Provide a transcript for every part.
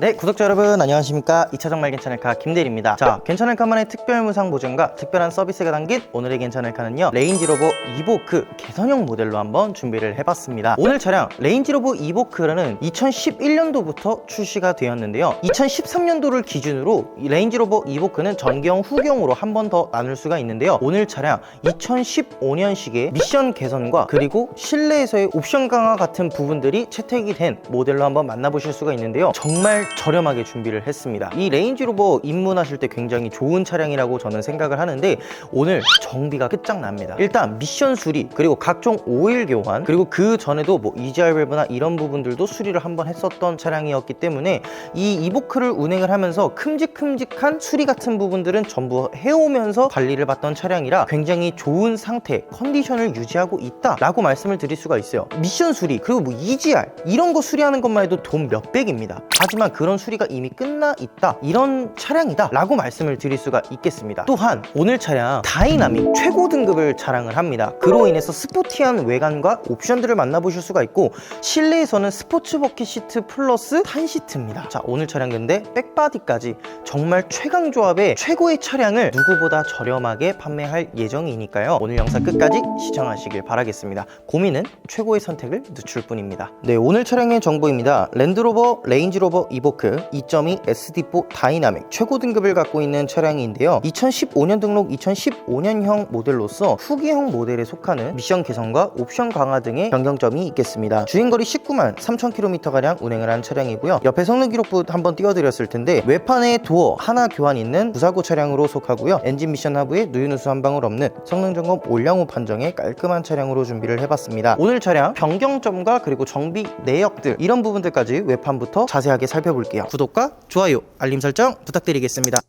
네, 구독자 여러분 안녕하십니까? 2차적 말 괜찮을까 김대리입니다. 자, 괜찮을까만의 특별 무상 보증과 특별한 서비스가 담긴 오늘의 괜찮을까는요. 레인지로버 이보크 개선형 모델로 한번 준비를 해봤습니다. 오늘 차량 레인지로버 이보크라는 2011년도부터 출시가 되었는데요. 2013년도를 기준으로 이 레인지로버 이보크는 전경 후경으로 한 번 더 나눌 수가 있는데요. 오늘 차량 2015년식의 미션 개선과 그리고 실내에서의 옵션 강화 같은 부분들이 채택이 된 모델로 한번 만나보실 수가 있는데요. 정말 저렴하게 준비를 했습니다. 이 레인지로버 입문하실 때 굉장히 좋은 차량이라고 저는 생각을 하는데 오늘 정비가 끝장납니다. 일단 미션 수리 그리고 각종 오일 교환 그리고 그 전에도 뭐 EGR 밸브나 이런 부분들도 수리를 한번 했었던 차량이었기 때문에 이 이보크를 운행을 하면서 큼직큼직한 수리 같은 부분들은 전부 해오면서 관리를 받던 차량이라 굉장히 좋은 상태 컨디션을 유지하고 있다 라고 말씀을 드릴 수가 있어요. 미션 수리 그리고 뭐 EGR 이런 거 수리하는 것만 해도 돈 몇백입니다. 하지만 그런 수리가 이미 끝나 있다. 이런 차량이다 라고 말씀을 드릴 수가 있겠습니다. 또한 오늘 차량 다이나믹 최고 등급을 자랑을 합니다. 그로 인해서 스포티한 외관과 옵션들을 만나보실 수가 있고 실내에서는 스포츠 버킷 시트 플러스 탄 시트입니다. 자 오늘 차량 근데 백바디까지 정말 최강 조합의 최고의 차량을 누구보다 저렴하게 판매할 예정이니까요. 오늘 영상 끝까지 시청하시길 바라겠습니다. 고민은 최고의 선택을 늦출 뿐입니다. 네 오늘 차량의 정보입니다. 랜드로버 레인지로버 이보 크 2.2 SD4 다이나믹 최고 등급을 갖고 있는 차량인데요. 2015년 등록 2015년형 모델로서 후기형 모델에 속하는 미션 개선과 옵션 강화 등의 변경점이 있겠습니다. 주행거리 19만 3,000km가량 운행을 한 차량이고요. 옆에 성능 기록부 한번 띄워드렸을 텐데 외판에 도어 하나 교환 있는 무사고 차량으로 속하고요. 엔진 미션 하부에 누유누수 한 방울 없는 성능 점검 올량후 판정의 깔끔한 차량으로 준비를 해봤습니다. 오늘 차량 변경점과 그리고 정비 내역들 이런 부분들까지 외판부터 자세하게 살펴볼게요 구독과 좋아요 알림 설정 부탁드리겠습니다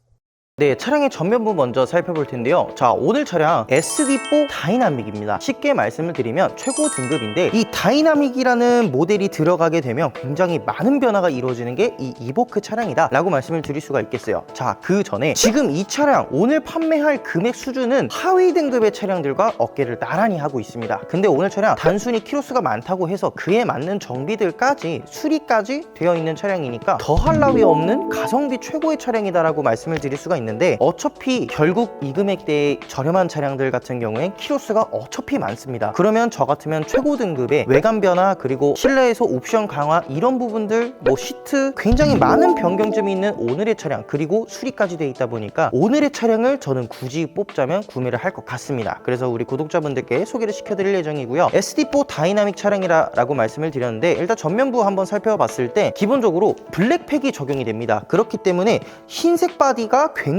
네, 차량의 전면부 먼저 살펴볼 텐데요. 자, 오늘 차량 SD4 다이나믹입니다. 쉽게 말씀을 드리면 최고 등급인데 이 다이나믹이라는 모델이 들어가게 되면 굉장히 많은 변화가 이루어지는 게 이 이보크 차량이다 라고 말씀을 드릴 수가 있겠어요. 자, 그 전에 지금 이 차량 오늘 판매할 금액 수준은 하위 등급의 차량들과 어깨를 나란히 하고 있습니다. 근데 오늘 차량 단순히 키로수가 많다고 해서 그에 맞는 정비들까지 수리까지 되어 있는 차량이니까 더할 나위 없는 가성비 최고의 차량이다라고 말씀을 드릴 수가 있는 데 어차피 결국 이 금액대의 저렴한 차량들 같은 경우엔 키로수가 어차피 많습니다. 그러면 저 같으면 최고 등급의 외관 변화 그리고 실내에서 옵션 강화 이런 부분들 뭐 시트 굉장히 많은 변경점이 있는 오늘의 차량 그리고 수리까지 돼 있다 보니까 오늘의 차량을 저는 굳이 뽑자면 구매를 할 것 같습니다. 그래서 우리 구독자분들께 소개를 시켜드릴 예정이고요. SD4 다이나믹 차량이라고 말씀을 드렸는데 일단 전면부 한번 살펴봤을 때 기본적으로 블랙팩이 적용이 됩니다. 그렇기 때문에 흰색 바디가 굉장히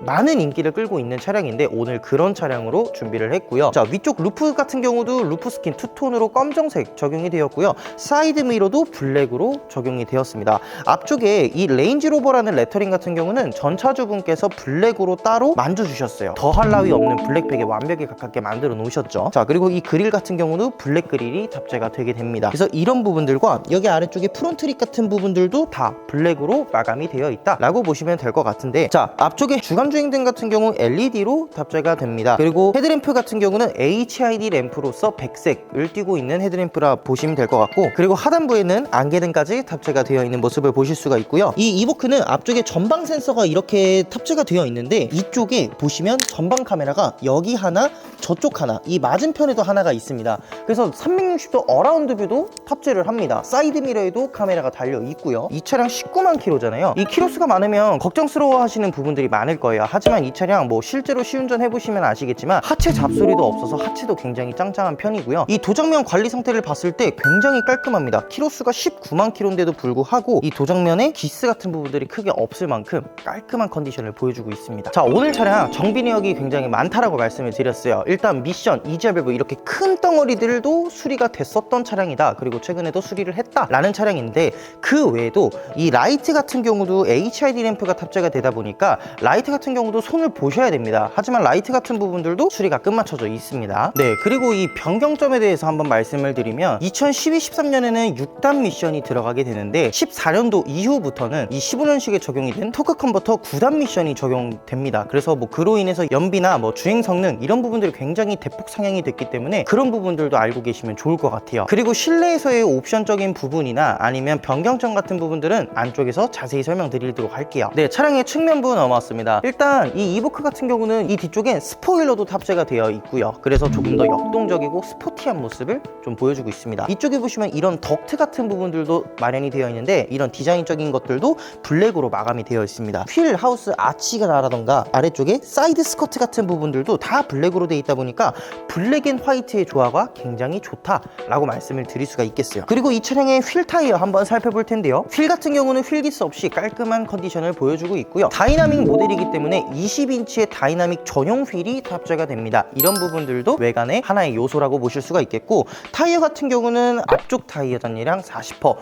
많은 인기를 끌고 있는 차량인데 오늘 그런 차량으로 준비를 했고요. 자 위쪽 루프 같은 경우도 루프 스킨 투톤으로 검정색 적용이 되었고요. 사이드 미러도 블랙으로 적용이 되었습니다. 앞쪽에 이 레인지로버라는 레터링 같은 경우는 전차주분께서 블랙으로 따로 만져주셨어요. 더할 나위 없는 블랙팩에 완벽에 가깝게 만들어 놓으셨죠. 자 그리고 이 그릴 같은 경우도 블랙 그릴이 탑재가 되게 됩니다. 그래서 이런 부분들과 여기 아래쪽에 프론트릭 같은 부분들도 다 블랙으로 마감이 되어 있다 라고 보시면 될 것 같은데 자 앞쪽에 주간 주행등 같은 경우 LED로 탑재가 됩니다. 그리고 헤드램프 같은 경우는 HID 램프로서 백색을 띄고 있는 헤드램프라 보시면 될 것 같고 그리고 하단부에는 안개등까지 탑재가 되어 있는 모습을 보실 수가 있고요. 이 이보크는 앞쪽에 전방 센서가 이렇게 탑재가 되어 있는데 이쪽에 보시면 전방 카메라가 여기 하나 저쪽 하나 이 맞은편에도 하나가 있습니다. 그래서 360도 어라운드 뷰도 탑재를 합니다. 사이드 미러에도 카메라가 달려 있고요. 이 차량 19만 킬로잖아요. 이 키로수가 많으면 걱정스러워 하시는 부분 들이 많을 거예요. 하지만 이 차량 뭐 실제로 시운전 해보시면 아시겠지만 하체 잡소리도 없어서 하체도 굉장히 짱짱한 편이고요. 이 도장면 관리 상태를 봤을 때 굉장히 깔끔합니다. 키로수가 19만 킬로인데도 불구하고 이 도장면에 기스 같은 부분들이 크게 없을 만큼 깔끔한 컨디션을 보여주고 있습니다. 자 오늘 차량 정비 내역이 굉장히 많다라고 말씀을 드렸어요. 일단 미션, 이지알 밸브 이렇게 큰 덩어리들도 수리가 됐었던 차량이다. 그리고 최근에도 수리를 했다 라는 차량인데 그 외에도 이 라이트 같은 경우도 HID 램프가 탑재가 되다 보니까 라이트 같은 경우도 손을 보셔야 됩니다. 하지만 라이트 같은 부분들도 수리가 끝마쳐져 있습니다. 네, 그리고 이 변경점에 대해서 한번 말씀을 드리면 2012, 13년에는 6단 미션이 들어가게 되는데 14년도 이후부터는 이 15년식에 적용이 된 토크 컨버터 9단 미션이 적용됩니다. 그래서 뭐 그로 인해서 연비나 뭐 주행 성능 이런 부분들이 굉장히 대폭 상향이 됐기 때문에 그런 부분들도 알고 계시면 좋을 것 같아요. 그리고 실내에서의 옵션적인 부분이나 아니면 변경점 같은 부분들은 안쪽에서 자세히 설명드리도록 할게요. 네, 차량의 측면부 넘어 왔습니다. 일단 이 이보크 같은 경우는 이 뒤쪽엔 스포일러도 탑재가 되어 있고요. 그래서 조금 더 역동적이고 스포티한 모습을 좀 보여주고 있습니다. 이쪽에 보시면 이런 덕트 같은 부분들도 마련이 되어 있는데 이런 디자인적인 것들도 블랙으로 마감이 되어 있습니다. 휠 하우스 아치가 나라던가 아래쪽에 사이드 스커트 같은 부분들도 다 블랙으로 되어 있다 보니까 블랙 앤 화이트의 조화가 굉장히 좋다라고 말씀을 드릴 수가 있겠어요. 그리고 이 차량의 휠 타이어 한번 살펴볼 텐데요. 휠 같은 경우는 휠기스 없이 깔끔한 컨디션을 보여주고 있고요. 다이나믹 모델이기 때문에 20인치의 다이나믹 전용 휠이 탑재가 됩니다. 이런 부분들도 외관의 하나의 요소라고 보실 수가 있겠고 타이어 같은 경우는 앞쪽 타이어 단위량 40%,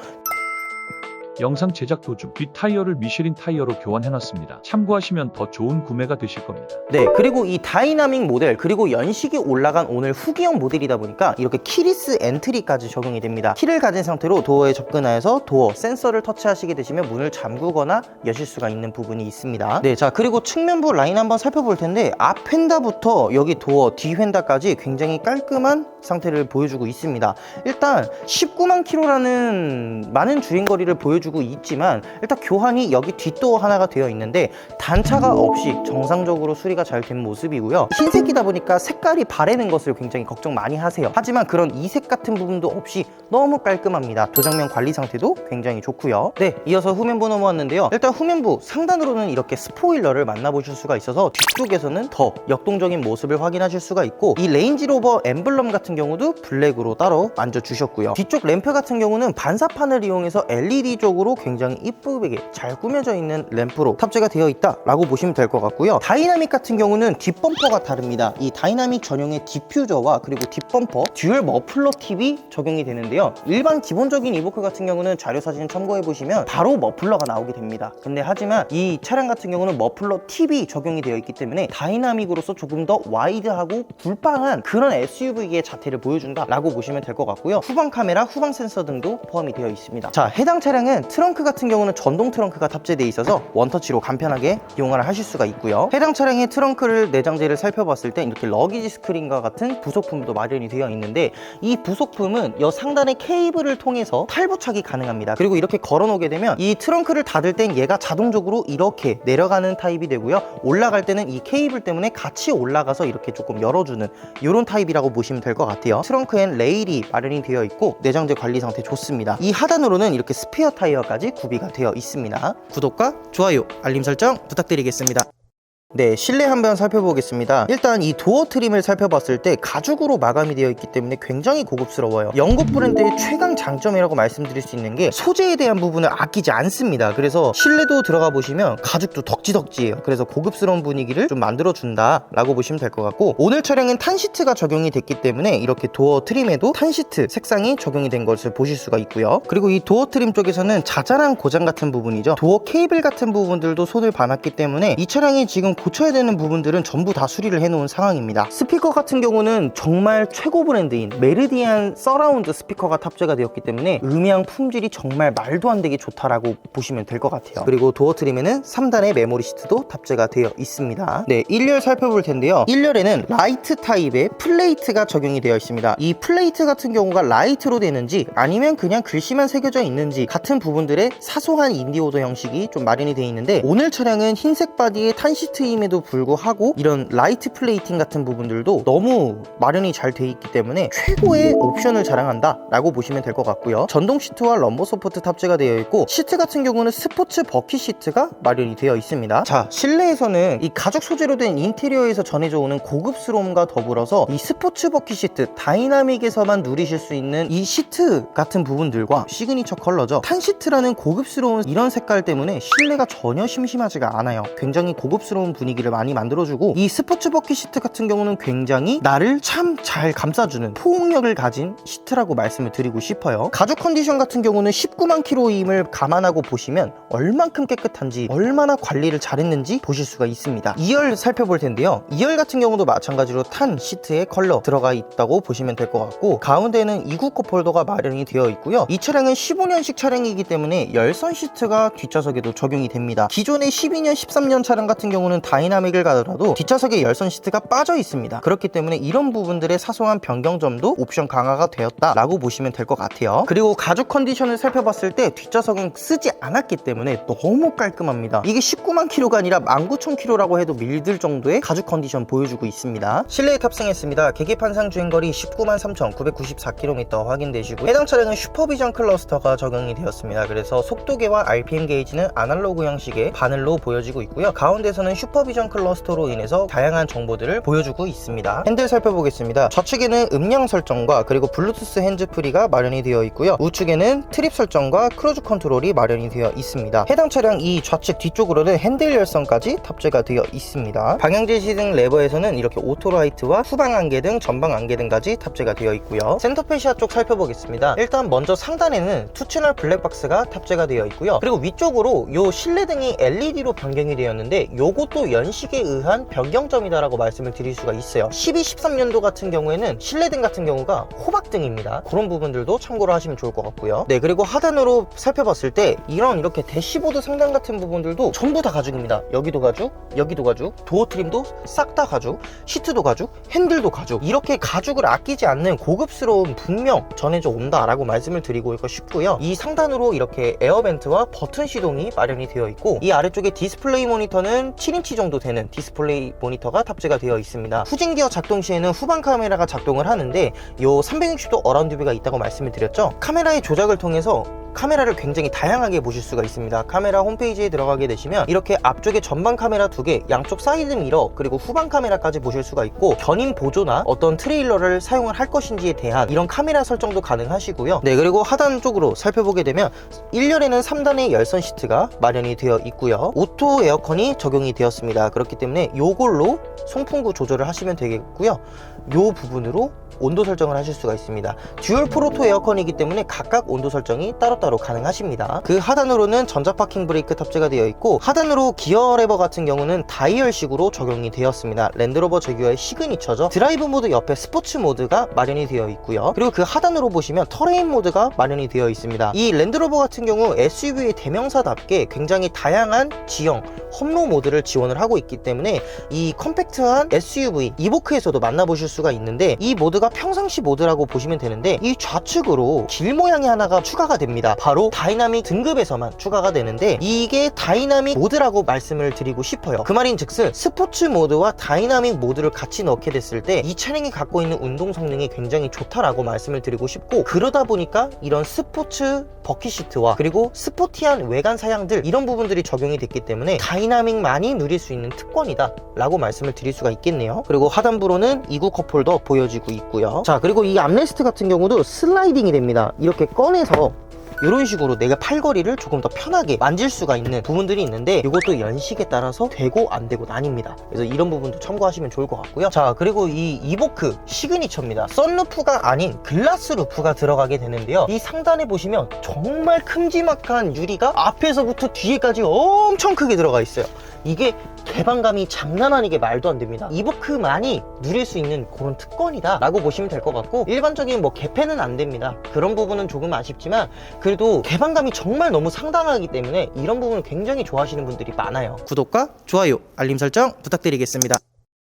영상 제작 도중 뒷 타이어를 미쉐린 타이어로 교환해놨습니다. 참고하시면 더 좋은 구매가 되실 겁니다. 네, 그리고 이 다이나믹 모델 그리고 연식이 올라간 오늘 후기형 모델이다 보니까 이렇게 키리스 엔트리까지 적용이 됩니다. 키를 가진 상태로 도어에 접근하여서 도어 센서를 터치하시게 되시면 문을 잠그거나 여실 수가 있는 부분이 있습니다. 네, 자 그리고 측면부 라인 한번 살펴볼 텐데 앞 휀다부터 여기 도어 뒤 휀다까지 굉장히 깔끔한 상태를 보여주고 있습니다. 일단 19만 킬로라는 많은 주행거리를 보여주 고 있지만 일단 교환이 여기 뒷도어 하나가 되어 있는데 단차가 없이 정상적으로 수리가 잘 된 모습이고요. 흰색이다 보니까 색깔이 바래는 것을 굉장히 걱정 많이 하세요. 하지만 그런 이색 같은 부분도 없이 너무 깔끔합니다. 도장면 관리 상태도 굉장히 좋고요. 네, 이어서 후면부 넘어왔는데요. 일단 후면부 상단으로는 이렇게 스포일러를 만나보실 수가 있어서 뒤쪽에서는 더 역동적인 모습을 확인하실 수가 있고 이 레인지로버 엠블럼 같은 경우도 블랙으로 따로 만져주셨고요. 뒤쪽 램프 같은 경우는 반사판을 이용해서 LED 쪽 으로 굉장히 이쁘게 잘 꾸며져 있는 램프로 탑재가 되어 있다 라고 보시면 될 것 같고요. 다이나믹 같은 경우는 뒷범퍼가 다릅니다. 이 다이나믹 전용의 디퓨저와 그리고 뒷범퍼 듀얼 머플러 팁이 적용이 되는데요. 일반 기본적인 이보크 같은 경우는 자료 사진 참고해 보시면 바로 머플러가 나오게 됩니다. 근데 하지만 이 차량 같은 경우는 머플러 팁이 적용이 되어 있기 때문에 다이나믹으로서 조금 더 와이드하고 굴빵한 그런 SUV의 자태를 보여준다 라고 보시면 될 것 같고요. 후방 카메라, 후방 센서 등도 포함이 되어 있습니다. 자, 해당 차량은 트렁크 같은 경우는 전동 트렁크가 탑재되어 있어서 원터치로 간편하게 이용을 하실 수가 있고요. 해당 차량의 트렁크를 내장재를 살펴봤을 때 이렇게 러기지 스크린과 같은 부속품도 마련이 되어 있는데 이 부속품은 여 상단의 케이블을 통해서 탈부착이 가능합니다. 그리고 이렇게 걸어놓게 되면 이 트렁크를 닫을 땐 얘가 자동적으로 이렇게 내려가는 타입이 되고요. 올라갈 때는 이 케이블 때문에 같이 올라가서 이렇게 조금 열어주는 이런 타입이라고 보시면 될 것 같아요. 트렁크엔 레일이 마련이 되어 있고 내장재 관리 상태 좋습니다. 이 하단으로는 이렇게 스피어 타이어까지 구비가 되어 있습니다. 구독과 좋아요, 알림 설정 부탁드리겠습니다. 네, 실내 한번 살펴보겠습니다. 일단 이 도어 트림을 살펴봤을 때 가죽으로 마감이 되어 있기 때문에 굉장히 고급스러워요. 영국 브랜드의 최강 장점이라고 말씀드릴 수 있는 게 소재에 대한 부분을 아끼지 않습니다. 그래서 실내도 들어가 보시면 가죽도 덕지덕지예요. 그래서 고급스러운 분위기를 좀 만들어 준다 라고 보시면 될 것 같고 오늘 차량은 탄시트가 적용이 됐기 때문에 이렇게 도어 트림에도 탄시트 색상이 적용이 된 것을 보실 수가 있고요. 그리고 이 도어 트림 쪽에서는 자잘한 고장 같은 부분이죠. 도어 케이블 같은 부분들도 손을 봐놨기 때문에 이 차량이 지금 고쳐야 되는 부분들은 전부 다 수리를 해놓은 상황입니다. 스피커 같은 경우는 정말 최고 브랜드인 메르디안 서라운드 스피커가 탑재가 되었기 때문에 음향 품질이 정말 말도 안 되게 좋다라고 보시면 될 것 같아요. 그리고 도어 트림에는 3단의 메모리 시트도 탑재가 되어 있습니다. 네, 1열 살펴볼 텐데요. 1열에는 라이트 타입의 플레이트가 적용이 되어 있습니다. 이 플레이트 같은 경우가 라이트로 되는지 아니면 그냥 글씨만 새겨져 있는지 같은 부분들의 사소한 인디오더 형식이 좀 마련이 되어 있는데 오늘 차량은 흰색 바디의 탄시트 임에도 불구하고 이런 라이트 플레이팅 같은 부분들도 너무 마련이 잘 돼 있기 때문에 최고의 옵션을 자랑한다 라고 보시면 될 것 같고요. 전동 시트와 럼버 서포트 탑재가 되어 있고 시트 같은 경우는 스포츠 버킷 시트가 마련이 되어 있습니다. 자 실내에서는 이 가죽 소재로 된 인테리어에서 전해져 오는 고급스러움과 더불어서 이 스포츠 버킷 시트 다이나믹에서만 누리실 수 있는 이 시트 같은 부분들과 시그니처 컬러죠. 탄 시트라는 고급스러운 이런 색깔 때문에 실내가 전혀 심심하지가 않아요. 굉장히 고급스러운 분위기를 많이 만들어주고 이 스포츠 버킷 시트 같은 경우는 굉장히 나를 참 잘 감싸주는 포옹력을 가진 시트라고 말씀을 드리고 싶어요. 가죽 컨디션 같은 경우는 19만 킬로임을 감안하고 보시면 얼만큼 깨끗한지 얼마나 관리를 잘했는지 보실 수가 있습니다. 2열 살펴볼 텐데요. 2열 같은 경우도 마찬가지로 탄 시트의 컬러 들어가 있다고 보시면 될 것 같고 가운데는 2구 컵홀더가 마련이 되어 있고요. 이 차량은 15년식 차량이기 때문에 열선 시트가 뒷좌석에도 적용이 됩니다. 기존의 12년, 13년 차량 같은 경우는 다이나믹을 가더라도 뒷좌석에 열선 시트가 빠져 있습니다. 그렇기 때문에 이런 부분들의 사소한 변경점도 옵션 강화가 되었다 라고 보시면 될 것 같아요. 그리고 가죽 컨디션을 살펴봤을 때 뒷좌석은 쓰지 않았기 때문에 너무 깔끔합니다. 이게 19만 킬로가 아니라 19,000킬로라고 해도 밀들 정도의 가죽 컨디션 보여주고 있습니다. 실내에 탑승했습니다. 계기판상 주행거리 19만 3,994km 확인되시고 해당 차량은 슈퍼비전 클러스터가 적용이 되었습니다. 그래서 속도계와 RPM 게이지는 아날로그 형식의 바늘로 보여지고 있고요. 가운데서는 슈퍼 비전 클러스터로 인해서 다양한 정보들을 보여주고 있습니다. 핸들 살펴보겠습니다. 좌측에는 음량 설정과 그리고 블루투스 핸즈프리가 마련이 되어 있고요. 우측에는 트립 설정과 크루즈 컨트롤이 마련이 되어 있습니다. 해당 차량 이 좌측 뒤쪽으로는 핸들 열선까지 탑재가 되어 있습니다. 방향 제 시 등 레버에서는 이렇게 오토라이트와 후방 안개 등 전방 안개 등까지 탑재가 되어 있고요. 센터페시아 쪽 살펴보겠습니다. 일단 먼저 상단에는 투채널 블랙박스가 탑재가 되어 있고요. 그리고 위쪽으로 요 실내등이 LED로 변경이 되었는데 요것도 연식에 의한 변경점이다라고 말씀을 드릴 수가 있어요. 12, 13년도 같은 경우에는 실내등 같은 경우가 호박등입니다. 그런 부분들도 참고를 하시면 좋을 것 같고요. 네, 그리고 하단으로 살펴봤을 때 이런 이렇게 대시보드 상단 같은 부분들도 전부 다 가죽입니다. 여기도 가죽, 여기도 가죽, 도어 트림도 싹 다 가죽, 시트도 가죽, 핸들도 가죽. 이렇게 가죽을 아끼지 않는 고급스러운 분명 전해져 온다라고 말씀을 드리고 싶고요. 이 상단으로 이렇게 에어벤트와 버튼 시동이 마련이 되어 있고 이 아래쪽에 디스플레이 모니터는 7인치 정도 되는 디스플레이 모니터가 탑재가 되어 있습니다. 후진 기어 작동 시에는 후방 카메라가 작동을 하는데 요 360도 어라운드 뷰가 있다고 말씀을 드렸죠. 카메라의 조작을 통해서 카메라를 굉장히 다양하게 보실 수가 있습니다. 카메라 홈페이지에 들어가게 되시면 이렇게 앞쪽에 전방 카메라 두 개, 양쪽 사이드 미러, 그리고 후방 카메라까지 보실 수가 있고 견인 보조나 어떤 트레일러를 사용을 할 것인지에 대한 이런 카메라 설정도 가능하시고요. 네, 그리고 하단 쪽으로 살펴보게 되면 1열에는 3단의 열선 시트가 마련이 되어 있고요. 오토 에어컨이 적용이 되었습니다. 그렇기 때문에 요걸로 송풍구 조절을 하시면 되겠고요. 요 부분으로 온도 설정을 하실 수가 있습니다. 듀얼 프로토 에어컨이기 때문에 각각 온도 설정이 따로따로 가능하십니다. 그 하단으로는 전자 파킹 브레이크 탑재가 되어 있고 하단으로 기어 레버 같은 경우는 다이얼식으로 적용이 되었습니다. 랜드로버 제규어의 시그니처죠. 드라이브 모드 옆에 스포츠 모드가 마련이 되어 있고요. 그리고 그 하단으로 보시면 터레인 모드가 마련이 되어 있습니다. 이 랜드로버 같은 경우 SUV의 대명사답게 굉장히 다양한 지형, 험로 모드를 지원을 하고 있기 때문에 이 컴팩트한 SUV 이보크에서도 만나보실 수가 있는데 이 모드가 평상시 모드라고 보시면 되는데 이 좌측으로 길 모양이 하나가 추가가 됩니다. 바로 다이나믹 등급에서만 추가가 되는데 이게 다이나믹 모드라고 말씀을 드리고 싶어요. 그 말인 즉슨 스포츠 모드와 다이나믹 모드를 같이 넣게 됐을 때 이 차량이 갖고 있는 운동 성능이 굉장히 좋다라고 말씀을 드리고 싶고 그러다 보니까 이런 스포츠 버킷 시트와 그리고 스포티한 외관 사양들 이런 부분들이 적용이 됐기 때문에 다이나믹만이 누릴 수 있는 특권이다 라고 말씀을 드릴 수가 있겠네요. 그리고 하단부로는 2구 컵홀더 보여지고 있고요. 자 그리고 이 암레스트 같은 경우도 슬라이딩이 됩니다. 이렇게 꺼내서 이런 식으로 내가 팔걸이를 조금 더 편하게 만질 수가 있는 부분들이 있는데 이것도 연식에 따라서 되고 안 되고 나뉩니다. 그래서 이런 부분도 참고하시면 좋을 것 같고요. 자 그리고 이 이보크 시그니처입니다. 썬루프가 아닌 글라스 루프가 들어가게 되는데요. 이 상단에 보시면 정말 큼지막한 유리가 앞에서부터 뒤에까지 엄청 크게 들어가 있어요 이게 개방감이 장난 아니게 말도 안 됩니다. 이보크만이 누릴 수 있는 그런 특권이다 라고 보시면 될 것 같고 일반적인 뭐 개폐는 안 됩니다. 그런 부분은 조금 아쉽지만 그래도 개방감이 정말 너무 상당하기 때문에 이런 부분을 굉장히 좋아하시는 분들이 많아요. 구독과 좋아요, 알림 설정 부탁드리겠습니다.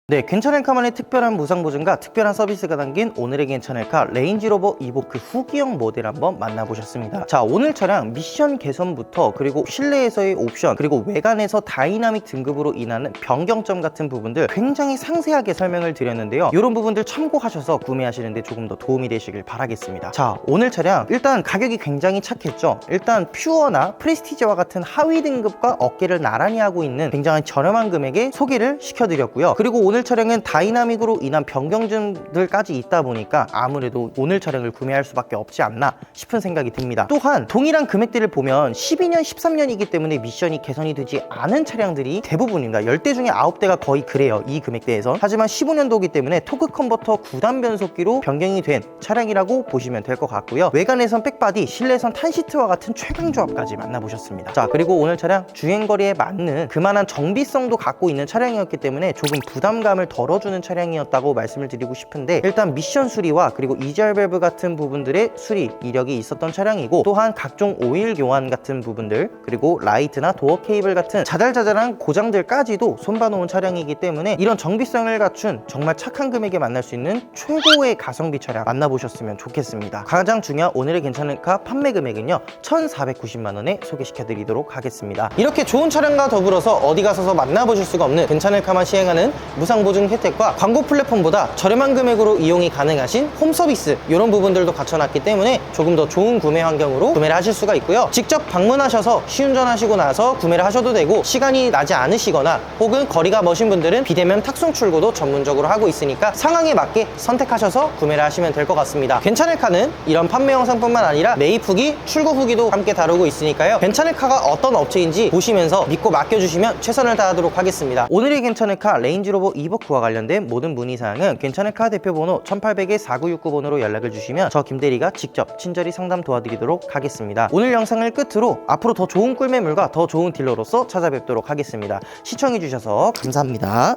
네, 괜찮을카만의 특별한 무상 보증과 특별한 서비스가 담긴 오늘의 괜찮을카 레인지로버 이보크 후기형 모델 한번 만나보셨습니다. 자, 오늘 차량 미션 개선부터 그리고 실내에서의 옵션 그리고 외관에서 다이나믹 등급으로 인하는 변경점 같은 부분들 굉장히 상세하게 설명을 드렸는데요. 이런 부분들 참고하셔서 구매하시는데 조금 더 도움이 되시길 바라겠습니다. 자, 오늘 차량 일단 가격이 굉장히 착했죠. 일단 퓨어나 프레스티지와 같은 하위 등급과 어깨를 나란히 하고 있는 굉장히 저렴한 금액에 소개를 시켜드렸고요. 그리고 오늘 오늘 차량은 다이나믹으로 인한 변경점들까지 있다 보니까 아무래도 오늘 차량을 구매할 수밖에 없지 않나 싶은 생각이 듭니다. 또한 동일한 금액대를 보면 12년, 13년이기 때문에 미션이 개선이 되지 않은 차량들이 대부분입니다. 10대 중에 9대가 거의 그래요. 이 금액대에선. 하지만 15년도이기 때문에 토크 컨버터 9단 변속기로 변경이 된 차량이라고 보시면 될 것 같고요. 외관에선 백바디, 실내선 탄시트와 같은 최강 조합까지 만나보셨습니다. 자, 그리고 오늘 차량 주행거리에 맞는 그만한 정비성도 갖고 있는 차량이었기 때문에 조금 부담 감을 덜어주는 차량이었다고 말씀을 드리고 싶은데 일단 미션 수리와 그리고 이지알 밸브 같은 부분들의 수리 이력이 있었던 차량이고 또한 각종 오일 교환 같은 부분들 그리고 라이트나 도어 케이블 같은 자잘자잘한 고장들까지도 손봐놓은 차량이기 때문에 이런 정비성을 갖춘 정말 착한 금액에 만날 수 있는 최고의 가성비 차량 만나보셨으면 좋겠습니다. 가장 중요한 오늘의 괜찮은 카 판매 금액은요 1,490만 원에 소개시켜 드리도록 하겠습니다. 이렇게 좋은 차량과 더불어서 어디 가서서 만나보실 수가 없는 괜찮은 카만 시행하는 무상 보증 혜택과 광고 플랫폼보다 저렴한 금액으로 이용이 가능하신 홈 서비스 이런 부분들도 갖춰놨기 때문에 조금 더 좋은 구매 환경으로 구매를 하실 수가 있고요. 직접 방문하셔서 시운전하시고 나서 구매를 하셔도 되고 시간이 나지 않으시거나 혹은 거리가 머신 분들은 비대면 탁송 출고도 전문적으로 하고 있으니까 상황에 맞게 선택하셔서 구매를 하시면 될 것 같습니다. 괜찮을 카는 이런 판매 영상뿐만 아니라 매입 후기, 출고 후기도 함께 다루고 있으니까요. 괜찮을 카가 어떤 업체인지 보시면서 믿고 맡겨주시면 최선을 다하도록 하겠습니다. 오늘의 괜찮을 카 레인지로버 이버크와 관련된 모든 문의사항은 괜찮을 카 대표번호 1800에 4969번으로 연락을 주시면 저 김대리가 직접 친절히 상담 도와드리도록 하겠습니다. 오늘 영상을 끝으로 앞으로 더 좋은 꿀매물과 더 좋은 딜러로서 찾아뵙도록 하겠습니다. 시청해주셔서 감사합니다.